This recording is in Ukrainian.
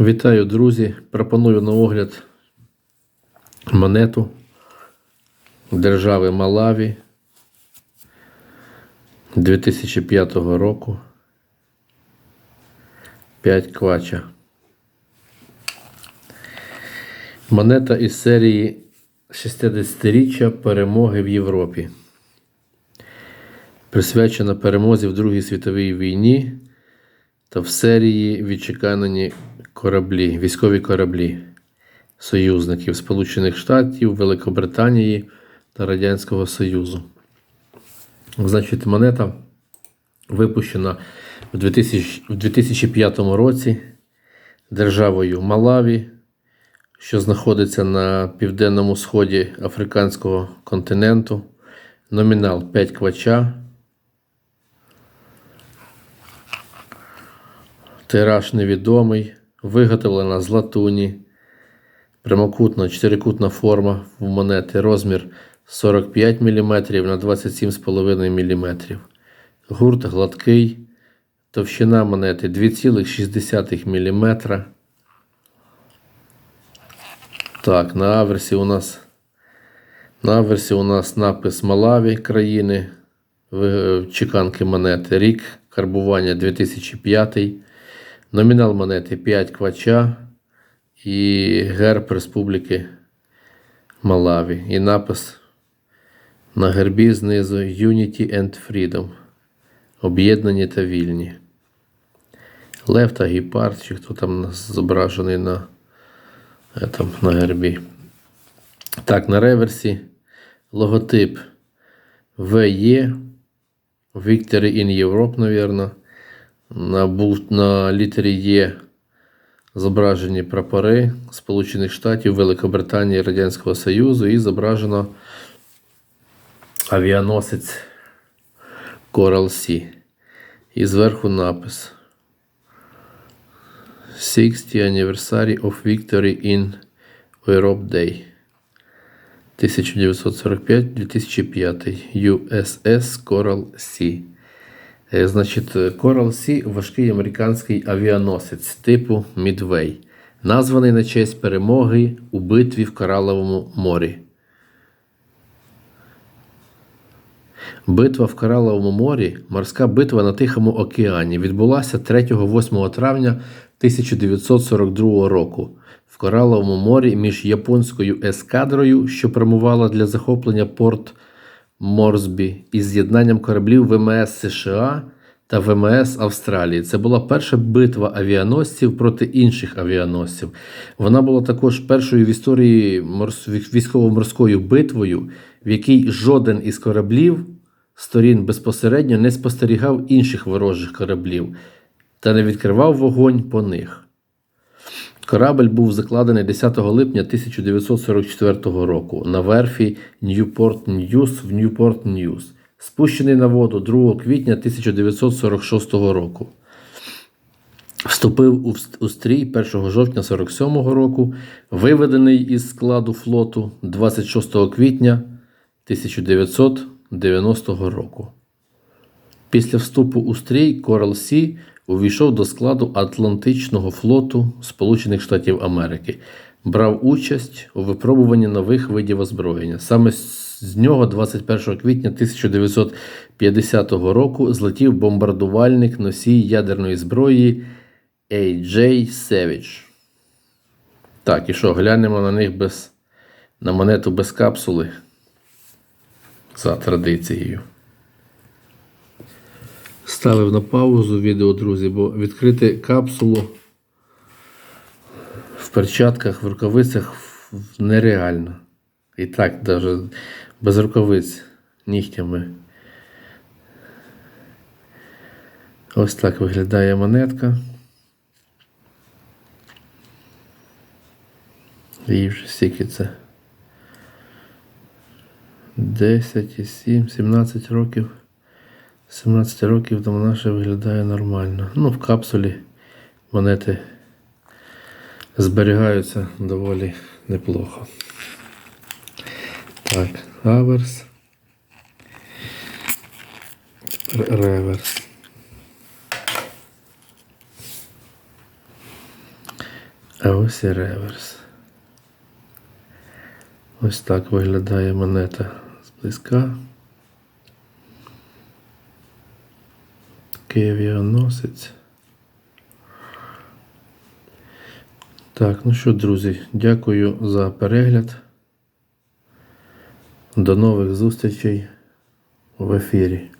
Вітаю, друзі! Пропоную на огляд монету держави Малаві 2005 року. 5 квача. Монета із серії 60-річчя перемоги в Європі. Присвячена перемозі в Другій світовій війні та в серії відчеканені кораблі, військові кораблі союзників Сполучених Штатів, Великобританії та Радянського Союзу. Значить, монета випущена в 2000 в 2005 році державою Малаві, що знаходиться на південному сході африканського континенту. Номінал 5 квача. Тираж невідомий, виготовлена з латуні, прямокутна чотирикутна форма в монети, розмір 45 мм на 27,5 мм. Гурт гладкий, товщина монети 2,6 мм. Так, на аверсі у нас на аверсі у нас напис Малаві країни, чеканки монети, рік карбування 2005. Номінал монети 5 квача і герб Республіки Малаві. І напис на гербі знизу Unity and Freedom. Об'єднані та вільні. Лев та гіпард, чи хто там зображений на, е, там, на гербі. Так, на реверсі логотип VE Victory in Europe, навірно. На, бу- на літері Є зображені прапори Сполучених Штатів, Великобританії, Радянського Союзу і зображено авіаносець Coral Sea. І зверху напис 60 Anniversary of Victory in Europe Day 1945-2005 USS Coral Sea. Е, Значить, Coral Sea – важкий американський авіаносець типу Midway, названий на честь перемоги у битві в Кораловому морі. Битва в Кораловому морі, морська битва на Тихому океані, відбулася 3-8 травня 1942 року в Кораловому морі між японською ескадрою, що прямувала для захоплення порт Морсбі, із з'єднанням кораблів ВМС США та ВМС Австралії. Це була перша битва авіаносців проти інших авіаносців. Вона була також першою в історії морс- військово-морською битвою, в якій жоден із кораблів сторін безпосередньо не спостерігав інших ворожих кораблів та не відкривав вогонь по них. Корабель був закладений 10 липня 1944 року на верфі Newport News в Newport News, спущений на воду 2 квітня 1946 року. Вступив у стрій 1 жовтня 1947 року, виведений із складу флоту 26 квітня 1990 року. Після вступу у стрій Coral Sea увійшов до складу Атлантичного флоту Сполучених Штатів Америки, брав участь у випробуванні нових видів озброєння. Саме з нього 21 квітня 1950 року злетів бомбардувальник носій ядерної зброї AJ Savage. Так, і що, глянемо на них без на монету без капсули за традицією. Ставив на паузу відео, друзі, бо відкрити капсулу в перчатках, в рукавицях нереально. І так, навіть без рукавиць нігтями. Ось так виглядає монетка. І вже стільки це. 10 і 7, 17 років. 17 років тому наша виглядає нормально. Ну, в капсулі монети зберігаються доволі неплохо. Так, аверс. Реверс. А ось і реверс. Ось так виглядає монета зблизька. Такий авіаносець. Так, ну що, друзі, дякую за перегляд. До нових зустрічей в ефірі.